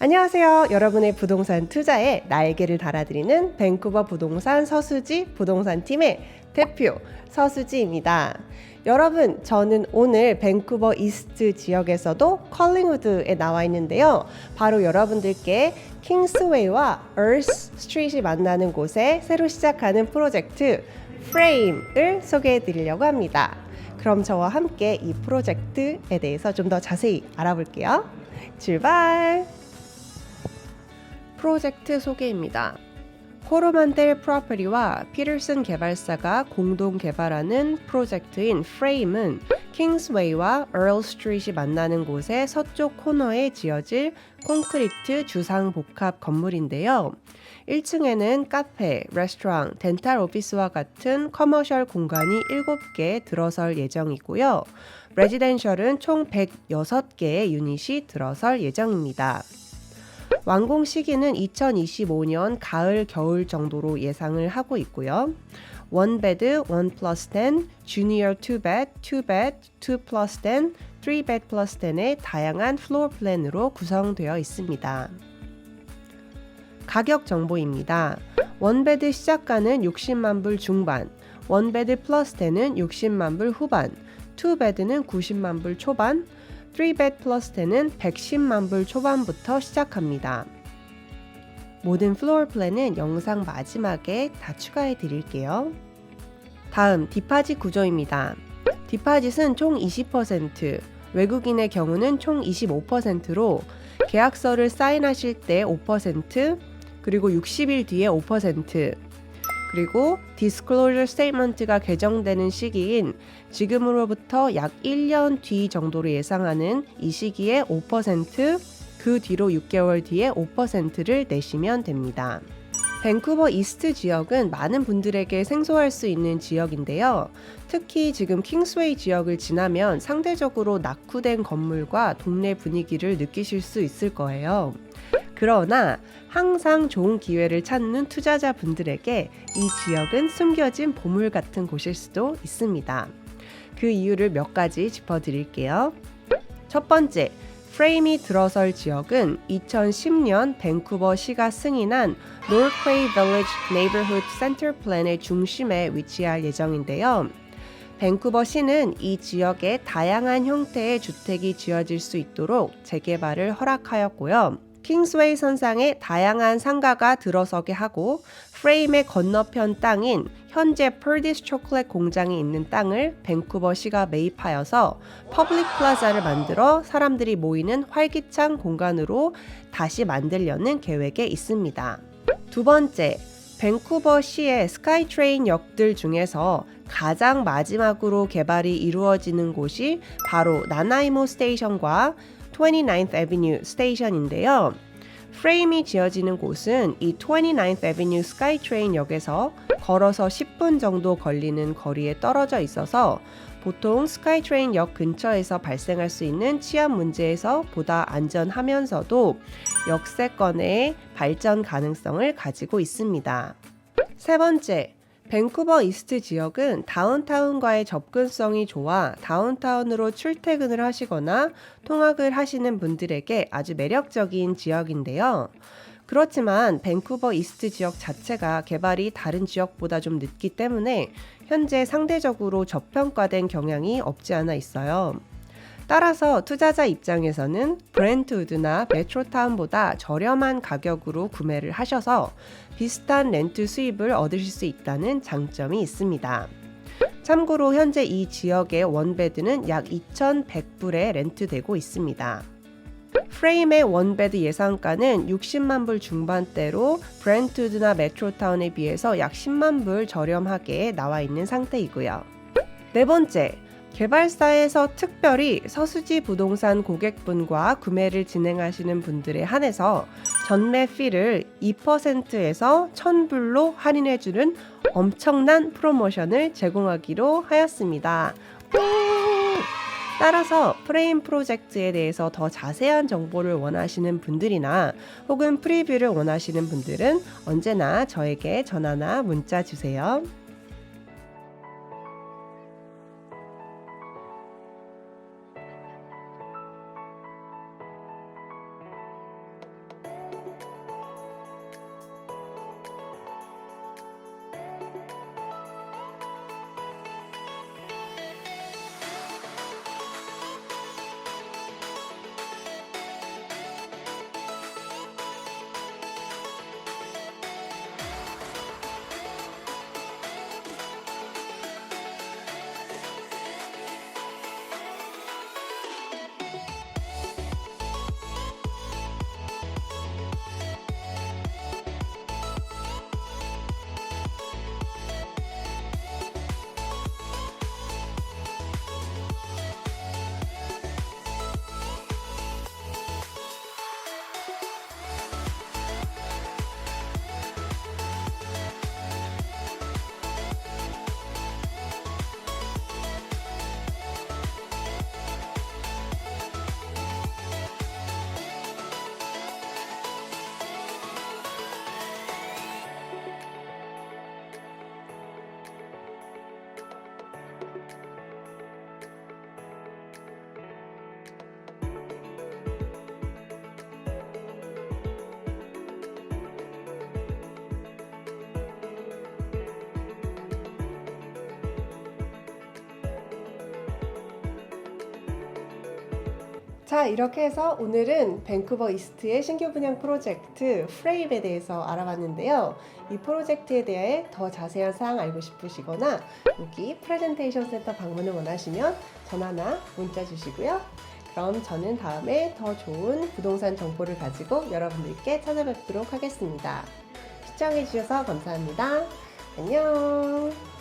안녕하세요. 여러분의 부동산 투자에 날개를 달아드리는 밴쿠버 부동산 서수지 부동산 팀의 대표 서수지입니다. 여러분, 저는 오늘 밴쿠버 이스트 지역에서도 컬링우드에 나와 있는데요. 바로 여러분들께 킹스웨이와 얼스 스트리트이 만나는 곳에 새로 시작하는 프로젝트 프레임을 소개해 드리려고 합니다. 그럼 저와 함께 이 프로젝트에 대해서 좀 더 자세히 알아볼게요. 출발! 프로젝트 소개입니다. 코로만델 프로퍼티와 피터슨 개발사가 공동 개발하는 프로젝트인 프레임은 킹스웨이와 얼 스트리트이 만나는 곳의 서쪽 코너에 지어질 콘크리트 주상 복합 건물인데요. 1층에는 카페, 레스토랑, 덴탈 오피스와 같은 커머셜 공간이 7개 들어설 예정이고요. 레지덴셜은 총 106개의 유닛이 들어설 예정입니다. 완공 시기는 2025년 가을 겨울 정도로 예상을 하고 있고요. 원 베드, 원 플러스 10, 주니어 2베드, 2베드, 2 플러스 10, 3베드 플러스 10의 다양한 플로어 플랜으로 구성되어 있습니다. 가격 정보입니다. 원베드 시작가는 60만 불 중반, 원베드 플러스 10은 60만 불 후반, 2베드는 90만 불 초반, 3bed 플러스 10은 110만 불 초반부터 시작합니다. 모든 플로어 플랜은 영상 마지막에 다 계획해 드릴게요. 다음 디파짓 구조입니다. 디파짓은 총 20%, 외국인의 경우는 총 25%로 계약서를 사인하실 때 5%, 그리고 60일 뒤에 5%, 그리고 디스클로저 스테이먼트가 개정되는 시기인 지금으로부터 약 1년 뒤 정도로 예상하는 이 시기에 5%, 그 뒤로 6개월 뒤에 5%를 내시면 됩니다. 밴쿠버 이스트 지역은 많은 분들에게 생소할 수 있는 지역인데요. 특히 지금 킹스웨이 지역을 지나면 상대적으로 낙후된 건물과 동네 분위기를 느끼실 수 있을 거예요. 그러나 항상 좋은 기회를 찾는 투자자 분들에게 이 지역은 숨겨진 보물 같은 곳일 수도 있습니다. 그 이유를 몇 가지 짚어드릴게요. 첫 번째, 프레임이 들어설 지역은 2010년 밴쿠버 시가 승인한 노르크웨이 빌리지 네이버후드 센터 플랜의 중심에 위치할 예정인데요. 밴쿠버 시는 이 지역에 다양한 형태의 주택이 지어질 수 있도록 재개발을 허락하였고요. 킹스웨이 선상에 다양한 상가가 들어서게 하고 프레임의 건너편 땅인 현재 펄디스 초콜릿 공장이 있는 땅을 밴쿠버 시가 매입하여서 퍼블릭 플라자를 만들어 사람들이 모이는 활기찬 공간으로 다시 만들려는 계획에 있습니다. 두 번째, 밴쿠버 시의 스카이트레인 역들 중에서 가장 마지막으로 개발이 이루어지는 곳이 바로 나나이모 스테이션과 29th Avenue 스테이션인데요. 프레임이 지어지는 곳은 이 29th Avenue 스카이트레인 역에서 걸어서 10분 정도 걸리는 거리에 떨어져 있어서 보통 스카이트레인 역 근처에서 발생할 수 있는 치안 문제에서 보다 안전하면서도 역세권의 발전 가능성을 가지고 있습니다. 세 번째, 밴쿠버 이스트 지역은 다운타운과의 접근성이 좋아 다운타운으로 출퇴근을 하시거나 통학을 하시는 분들에게 아주 매력적인 지역인데요. 그렇지만 밴쿠버 이스트 지역 자체가 개발이 다른 지역보다 좀 늦기 때문에 현재 상대적으로 저평가된 경향이 없지 않아 있어요. 따라서 투자자 입장에서는 브렌트우드나 메트로타운보다 저렴한 가격으로 구매를 하셔서 비슷한 렌트 수입을 얻으실 수 있다는 장점이 있습니다. 참고로 현재 이 지역의 원베드는 약 2,100불에 렌트되고 있습니다. 프레임의 원베드 예상가는 60만 불 중반대로 브렌트우드나 메트로타운에 비해서 약 10만 불 저렴하게 나와 있는 상태이고요. 네 번째, 개발사에서 특별히 서수지 부동산 고객분과 구매를 진행하시는 분들에 한해서 전매 피를 2%에서 1000불로 할인해주는 엄청난 프로모션을 제공하기로 하였습니다. 따라서 프레임 프로젝트에 대해서 더 자세한 정보를 원하시는 분들이나 혹은 프리뷰를 원하시는 분들은 언제나 저에게 전화나 문자 주세요. 자, 이렇게 해서 오늘은 밴쿠버 이스트의 신규 분양 프로젝트 프레임에 대해서 알아봤는데요. 이 프로젝트에 대해 더 자세한 사항 알고 싶으시거나 여기 프레젠테이션 센터 방문을 원하시면 전화나 문자 주시고요. 그럼 저는 다음에 더 좋은 부동산 정보를 가지고 여러분들께 찾아뵙도록 하겠습니다. 시청해주셔서 감사합니다. 안녕!